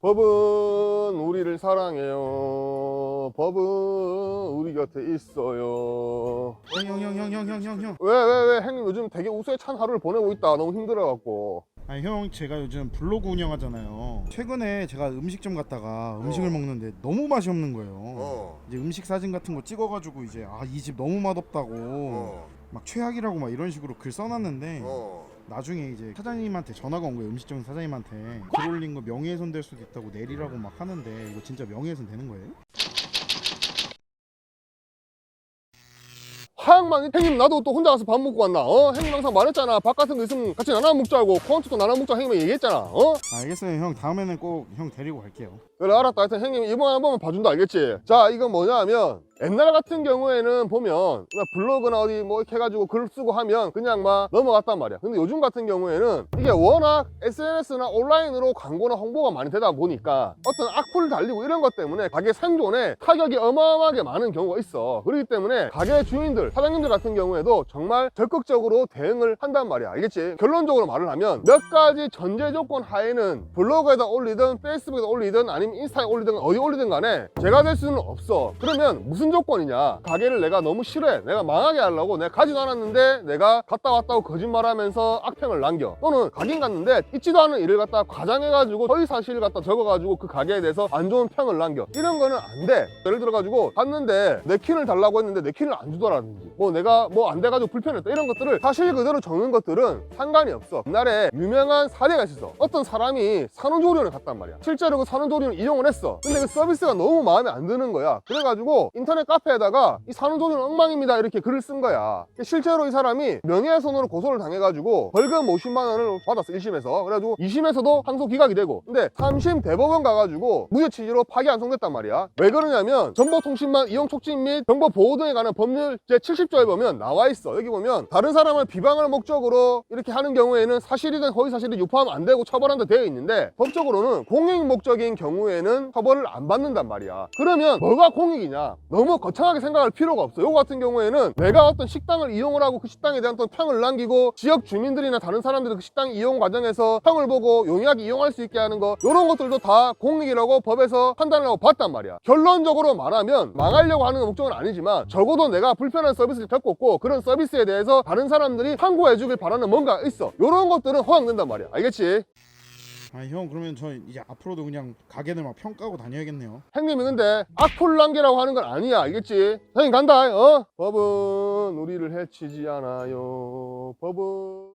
법은 우리를 사랑해요. 법은 우리 곁에 있어요. 형 형 형 형 형 형형 왜, 왜, 왜, 형님 요즘 되게 우수에 찬 하루를 보내고 있다. 너무 힘들어갖고. 아니 형 제가 요즘 블로그 운영하잖아요 최근에 제가 음식점 갔다가 음식을 어. 먹는데 너무 맛이 없는 거예요 어, 이제 음식 사진 같은 거 찍어가지고 이제 아 이 집 너무 맛없다고 어, 막 최악이라고 막 이런 식으로 글 써놨는데 어. 나중에 이제 사장님한테 전화가 온 거예요 음식점 사장님한테 글 올린 거 명예훼손 될 수도 있다고 내리라고 막 하는데 이거 진짜 명예훼손 되는 거예요? 하양만 형님 나도 또 혼자 가서 밥 먹고 왔나? 어? 형님 항상 말했잖아. 밥 같은 거 있으면 같이 나눠 먹자고. 콘트도 나눠 먹자 형님이 얘기했잖아. 어? 알겠어요 형 다음에는 꼭 형 데리고 갈게요 그래 알았다. 하여튼 형님 이번에 한 번만 봐준다 알겠지? 자 이건 뭐냐 하면 옛날 같은 경우에는 보면 블로그나 어디 뭐 이렇게 해가지고 글 쓰고 하면 그냥 막 넘어갔단 말이야. 근데 요즘 같은 경우에는 이게 워낙 SNS나 온라인으로 광고나 홍보가 많이 되다 보니까 어떤 악플 달리고 이런 것 때문에 가게 생존에 타격이 어마어마하게 많은 경우가 있어. 그렇기 때문에 가게 주인들, 사장님들 같은 경우에도 정말 적극적으로 대응을 한단 말이야. 알겠지? 결론적으로 말을 하면 몇 가지 전제 조건 하에는 블로그에다 올리든 페이스북에다 올리든 아니면 인스타에 올리든 어디 올리든 간에 제가 될 수는 없어. 그러면 무슨 조건이냐? 가게를 내가 너무 싫어해. 내가 망하게 하려고 내가 가지도 않았는데 내가 갔다 왔다고 거짓말하면서 악평을 남겨. 또는 가긴 갔는데 있지도 않은 일을 갖다 과장해가지고 허위 사실을 갖다 적어가지고 그 가게에 대해서 안 좋은 평을 남겨. 이런 거는 안 돼. 예를 들어가지고 갔는데 내 킨을 달라고 했는데 내 킨을 안 주더라든지 뭐 내가 뭐 안 돼가지고 불편했다 이런 것들을 사실 그대로 적는 것들은 상관이 없어. 옛날에 유명한 사례가 있었어. 어떤 사람이 산후조리원을 갔단 말이야. 실제로 그 산후조리원 이용을 했어. 근데 그 서비스가 너무 마음에 안 드는 거야. 그래가지고 인터넷 카페에다가 이 산후조리원 엉망입니다 이렇게 글을 쓴 거야. 실제로 이 사람이 명예훼손으로 고소를 당해가지고 벌금 50만 원을 받았어 1심에서. 그래가지고 2심에서도 항소 기각이 되고. 근데 3심 대법원 가가지고 무죄 취지로 파기 안송됐단 말이야. 왜 그러냐면 정보통신망 이용 촉진 및 정보 보호 등에 관한 법률 제 70조에 보면 나와 있어. 여기 보면 다른 사람을 비방할 목적으로 이렇게 하는 경우에는 사실이든 허위 사실이 유포하면 안 되고 처벌한다 되어 있는데 법적으로는 공익 목적인 경우에는 처벌을 안 받는단 말이야. 그러면 뭐가 공익이냐? 너무 거창하게 생각할 필요가 없어. 요거 같은 경우에는 내가 어떤 식당을 이용을 하고 그 식당에 대한 또 평을 남기고 지역 주민들이나 다른 사람들이 그 식당 이용 과정에서 평을 보고 용이하게 이용할 수 있게 하는 거 이런 것들도 다 공익이라고 법에서 판단을 하고 봤단 말이야. 결론적으로 말하면 망하려고 하는 목적은 아니지만 적어도 내가 불편한 서비스를 겪었고 그런 서비스에 대해서 다른 사람들이 참고해 주길 바라는 뭔가 있어. 이런 것들은 허용된단 말이야. 알겠지? 아형 그러면 저 이제 앞으로도 그냥 가게들 막 평가하고 다녀야겠네요 형님이 근데 악플 남기라고 하는 건 아니야 알겠지? 형님 간다 어? 법은 우리를 해치지 않아요 법은